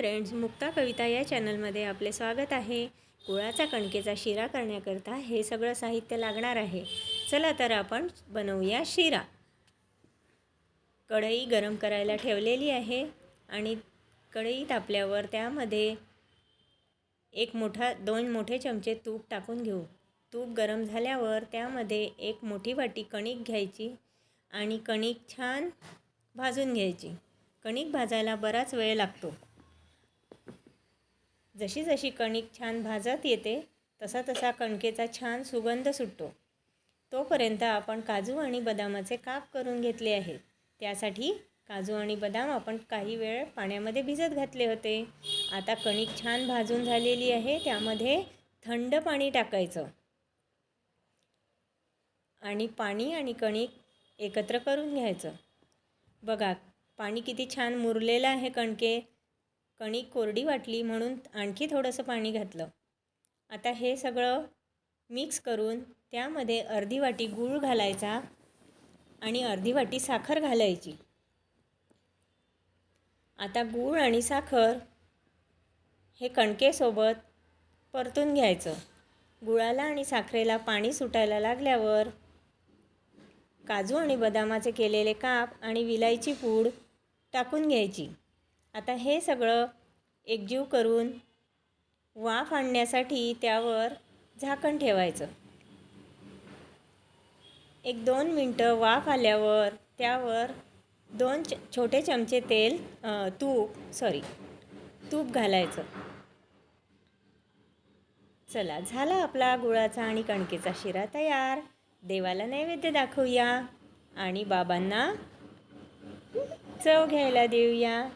Friends Mukta कविता या चॅनलमध्ये आपले स्वागत आहे. गुळाचा कणकेचा शिरा करण्याकरता हे सगळं साहित्य लागणार आहे. चला तर आपण बनवूया शिरा. कढई गरम करायला ठेवलेली आहे आणि कढई तापल्यावर त्यामध्ये एक मोठा दोन मोठे चमचे तूप टाकून घेऊ. तूप गरम झाल्यावर त्यामध्ये एक मोठी वाटी कणिक घ्यायची आणि कणिक छान भाजून घ्यायची. कणिक भाजायला बराच वेळ लागतो. जशी जशी कणिक छान भाजत येते तसा तसा कणकेचा छान सुगंध सुटतो. तोपर्यंत आपण काजू आणि बदामाचे काप करून घेतले आहेत. त्यासाठी काजू आणि बदाम आपण काही वेळ पाण्यामध्ये भिजत घातले होते. आता कणिक छान भाजून झालेली आहे त्यामध्ये थंड पाणी टाकायचं. आणि पाणी आणि कणिक एकत्र करून घ्यायचं. बघा पाणी किती छान मुरलेलं आहे कणके. कणिक कोरडी वाटली म्हणून आणखी थोडंसं पाणी घातलं. आता हे सगळं मिक्स करून त्यामध्ये अर्धी वाटी गूळ घालायचा आणि अर्धी वाटी साखर घालायची. आता गूळ आणि साखर हे कणकेसोबत परतून घ्यायचं. गुळाला आणि साखरेला पाणी सुटायला लागल्यावर काजू आणि बदामाचे केलेले काप आणि विलायची पूड टाकून घ्यायची. आता हे सगळं एकजीव करून वाफ आणण्यासाठी त्यावर झाकण ठेवायचं. एक दोन मिनटं वाफ आल्यावर त्यावर दोन च छोटे चमचे तेल तूप सॉरी तूप घालायचं. चला झाला आपला गुळाचा आणि कणकेचा शिरा तयार. देवाला नैवेद्य दाखवूया आणि बाबांना चव घ्यायला देऊया.